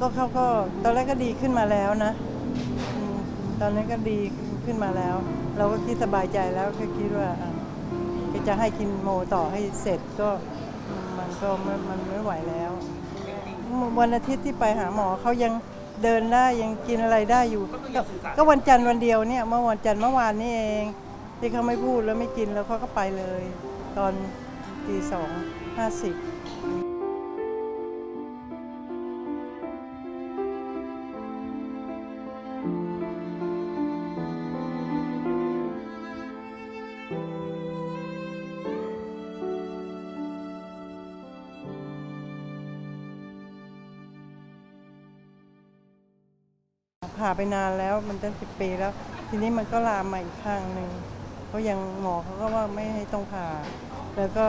ก็เขาก็ตอนแรกก็ดีขึ้นมาแล้วนะอืมตอนนั้นก็ดีขึ้นมาแล้ว เราก็คิดสบายใจแล้วก็คิดว่าอะก็จะให้กินโมต่อให้เสร็จก็มันก็มันมันไม่ไหวแล้ว วันอาทิตย์ที่ไปหาหมอเขายังเดินได้ยังกินอะไรได้อยู่ ก็ก็วันจันทร์วันเดียวเนี่ยเมื่อวันจันทร์เมื่อวานนี่เอง ที่เขาไม่พูดแล้วไม่กินแล้วเขาก็ไปเลย ตอนตีสองห้าสิบ ผ่าไปนานแล้วมันตั้งสิบปีแล้ว ทีนี้มันก็ลามมาอีกข้างหนึ่งเพราะยังหมอเขาก็ว่าไม่ให้ต้องผ่า แล้วก็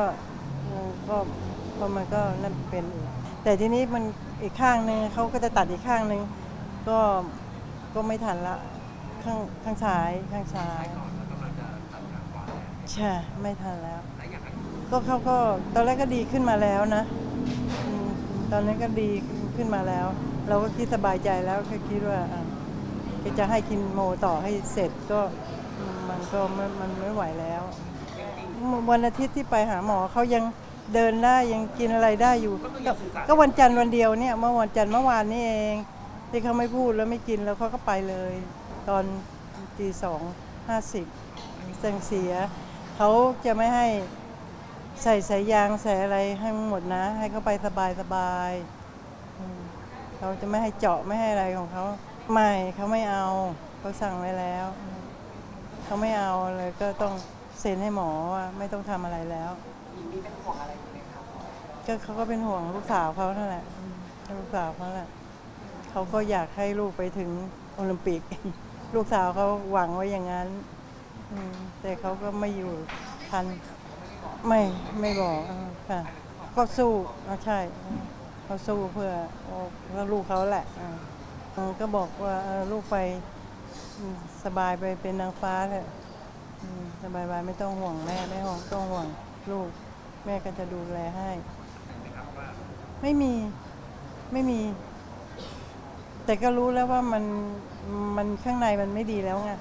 เอ่อก็พราะมันก็นั่นเป็นอีกแต่ทีนี้มันอีกข้างหนึ่งเขาก็จะตัดอีกข้างหนึ่งก็ก็ไม่ทันละข้างข้างซ้ายข้างซ้ายใช่ไม่ทันแล้ว ก็เขาก็ตอนแรกก็ดีขึ้นมาแล้วนะตอนนั้นก็ดีขึ้นมาแล้ว เราก็คิดสบายใจแล้วก็คิดว่า ก็จะให้กินโมต่อให้เสร็จก็มันก็มันไม่ไหวแล้ว วันอาทิตย์ที่ไปหาหมอเขายังเดินได้ยังกินอะไรได้อยู่ ก็วันจันทร์วันเดียวเนี่ยเมื่อวันจันทร์เมื่อวานนี่เอง ที่เขาไม่พูดแล้วไม่กินแล้วเขาก็ไปเลย ตอนตีสองห้าสิบเสียงเสียเขาจะไม่ให้ใส่สายยางใส่อะไรให้หมดนะ ให้เขาไปสบายสบายเขาจะไม่ให้เจาะไม่ให้อะไรของเขา ไม่เขาไม่เอาเขาสั่งไว้แล้วอืมเขาไม่เอาเลยก็ต้องเซ็นให้หมอว่าไม่ต้องทำอะไรแล้วมีเป็นห่วงอะไรอยู่ไหมครับก็เขาก็เป็นห่วงลูกสาวเขานั่นแหละอืมลูกสาวเขาแหละเขาก็อยากให้ลูกไปถึงโอลิมปิก ลูกสาวเขาหวังไว้อย่างนั้นอืมแต่เขาก็ไม่อยู่ทัน ไม่ไม่บอกเออค่ะก็สู้อะใช่อืมเขาสู้เพื่อเพื่อลูกเขาแหละอ่าเออ ก็บอกว่าเออลูกไปอืมสบายไปเป็นนางฟ้าเถอะอืมสบายบายไม่ต้องห่วงแม่ไม่ห่วงต้องห่วงลูก แม่ก็จะดูแลให้ ไม่มีไม่มี แต่ก็รู้แล้วว่ามันมันข้างในมันไม่ดีแล้วไง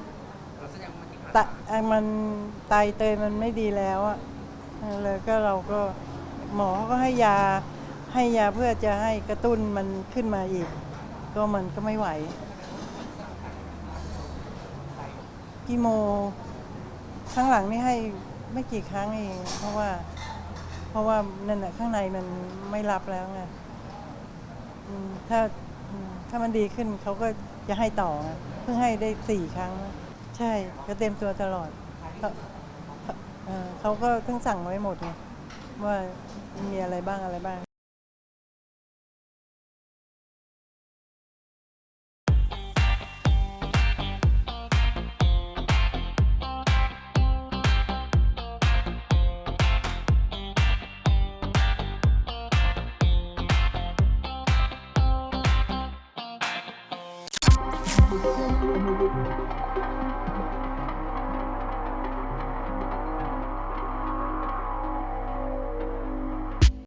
เราแสดงว่ามันที่ผ่านตะไอ้มันไตเตยมันไม่ดีแล้วอะเออเลยก็เราก็หมอเขาก็ให้ยาให้ยาเพื่อจะให้กระตุ้นมันขึ้นมาอีก ก็มันก็ไม่ไหว กีโมครั้งหลังนี่ให้ไม่กี่ครั้งเอง เพราะว่า เพราะว่านั่นแหะข้างในมันไม่รับแล้วไงถ้าถ้ามันดีขึ้นเขาก็จะให้ต่อไงเพิ่งให้ได้สี่ครั้ง ใช่ก็เต็มตัวตลอดเขาก็เพิ่งสั่งไว้หมดไงว่ามีอะไรบ้างอะไรบ้าง